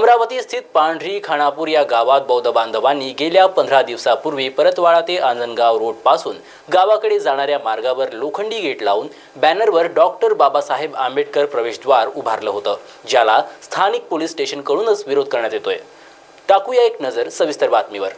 अमरावती स्थित पांढरी खानापूर या गावात बौद्ध बांधवांनी गेल्या पंधरा दिवसापूर्वी परतवाडा ते आनंदगाव रोडपासून गावाकडे जाणाऱ्या मार्गावर लोखंडी गेट लावून बॅनरवर डॉक्टर बाबासाहेब आंबेडकर प्रवेशद्वार उभारलं होतं ज्याला स्थानिक पोलीस स्टेशनकडूनच विरोध करण्यात येतोय. टाकूया एक नजर सविस्तर बातमीवर.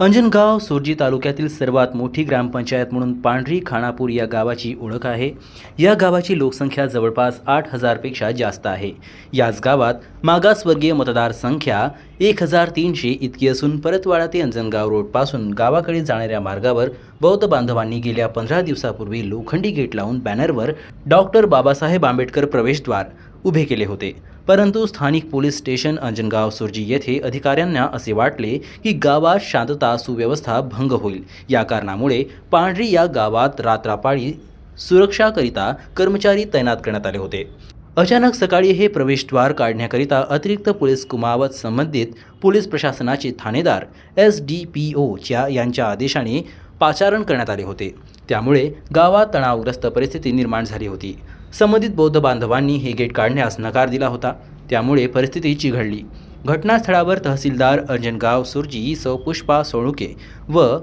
अंजनगाव सुरजी तालुक्यातील सर्वात मोठी ग्रामपंचायत म्हणून पांढरी खानापूर या गावाची ओळख आहे. या गावाची लोकसंख्या जवळपास आठ हजारपेक्षा जास्त आहे. याच गावात मागासवर्गीय मतदारसंख्या एक हजार तीनशे इतकी असून परतवाडा ते अंजनगाव रोडपासून गावाकडे जाणाऱ्या मार्गावर बौद्ध बांधवांनी गेल्या पंधरा दिवसापूर्वी लोखंडी गेट लावून बॅनरवर डॉक्टर बाबासाहेब आंबेडकर प्रवेशद्वार उभे केले होते. परंतु स्थानिक पोलीस स्टेशन अंजनगाव सुरजी येथे अधिकाऱ्यांना असे वाटले की गावात शांतता सुव्यवस्था भंग होईल. या कारणामुळे पांढरी या गावात रात्रापाळी सुरक्षाकरिता कर्मचारी तैनात करण्यात आले होते. अचानक सकाळी हे प्रवेशद्वार काढण्याकरिता अतिरिक्त पोलीस कुमावत संबंधित पोलीस प्रशासनाचे ठाणेदार एस डी पी ओच्या यांच्या आदेशाने पाचारण करण्यात आले होते. त्यामुळे गावात तणावग्रस्त परिस्थिती निर्माण झाली होती. संबंधित बौद्ध बांधवांनी हे गेट काढण्यास नकार दिला होता. त्यामुळे परिस्थिती चिघळली. घटनास्थळावर तहसीलदार अर्जनगाव सुरजी सौ. पुष्पा सोळुके व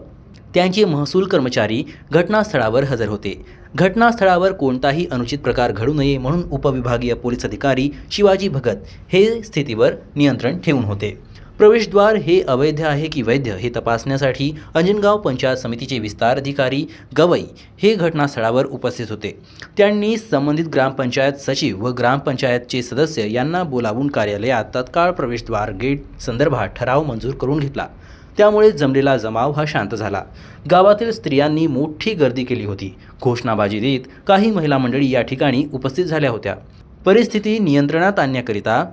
त्यांचे महसूल कर्मचारी घटनास्थळावर हजर होते. घटनास्थळावर कोणताही अनुचित प्रकार घडू नये म्हणून उपविभागीय पोलीस अधिकारी शिवाजी भगत हे स्थितीवर नियंत्रण ठेवून होते. प्रवेशद्वार हे अवैध आहे की वैध हे तपासण्यासाठी अंजनगाव पंचायत समितीचे विस्तार अधिकारी गवई हे घटनास्थळावर उपस्थित होते. त्यांनी संबंधित ग्रामपंचायत सचिव व ग्रामपंचायतचे सदस्य यांना बोलावून कार्यालयात तत्काळ प्रवेशद्वार गेट संदर्भात ठराव मंजूर करून घेतला. त्यामुळे जमलेला जमाव हा शांत झाला. गावातील स्त्रियांनी मोठी गर्दी केली होती. घोषणाबाजी देत काही महिला मंडळी या ठिकाणी उपस्थित झाल्या होत्या. परिस्थिती नियंत्रणात आणण्याकरिता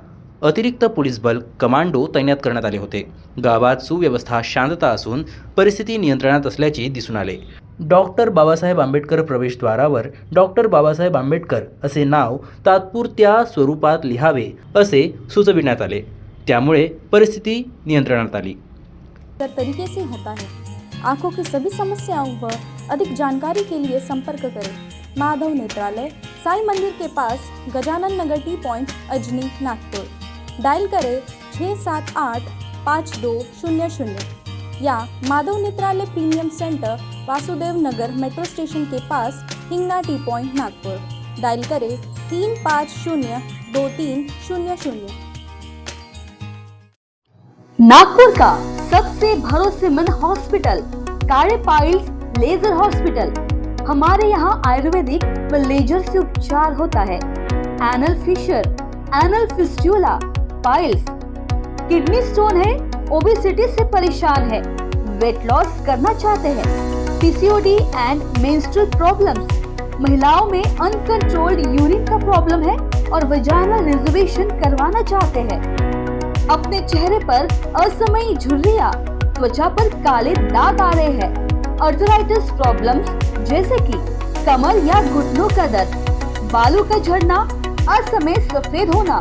अतिरिक्त पोलीस बल कमांडो तैनात करण्यात आले होते. गावात सुव्यवस्था शांतता असून परिस्थिती नियंत्रणात असल्याचे दिसून आले. डॉक्टर बाबासाहेब आंबेडकर प्रवेशद्वारावर डॉक्टर बाबासाहेब आंबेडकर असे नाव तात्पुरत्या स्वरूपात लिहावे असे सुचविण्यात आले. त्यामुळे परिस्थिती नियंत्रणात आली. बेहतर तरीके से होता है आंखों की सभी समस्याओं व अधिक जानकारी के लिए संपर्क करें। माधव नेत्रालय साई मंदिर के pass Gajanan Nagar T point Ajni Nagpur. Dial करें छः सात आठ पाँच दो शून्य शून्य। या Madhav Netralaya premium centre, Vasudev Nagar metro station के pass Hingna T point, Nagpur. Dial करें तीन पाँच शून्य दो तीन शून्य शून्य। नागपुर का सबसे भरोसेमंद हॉस्पिटल, काले पाइल्स लेजर हॉस्पिटल। हमारे यहाँ आयुर्वेदिक व लेजर से उपचार होता है। Anal fissure anal fistula piles kidney stone है ओबेसिटी से परेशान है। वेट लॉस करना चाहते हैं। पीसीओडी एंड मेंस्ट्रुअल प्रॉब्लम्स महिलाओं में अनकंट्रोल्ड यूरिन का प्रॉब्लम है और वजाइनल रिजर्वेशन करवाना चाहते हैं। अपने चेहरे पर असमयी झुर्रिया, त्वचा पर काले दाग आ रहे हैं। अर्थराइटिस प्रॉब्लम्स जैसे कि कमर या घुटनों का दर्द। बालों का झड़ना, असमय सफ़ेद होना।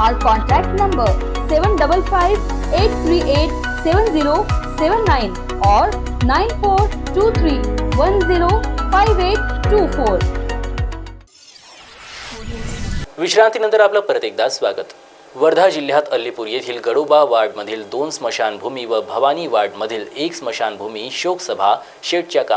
और contact number seven double five eight three eight seven zero seven four two three one zero five eight two four विश्रांतीनंतर आपलं परत एकदा स्वागत. वर्धा जिल्ह्यात अल्लीपूर येथील गडोबा वार्डमधील दोन स्मशानभूमी व भवानी वार्डमधील एक स्मशानभूमी शोकसभा शेडच्या काम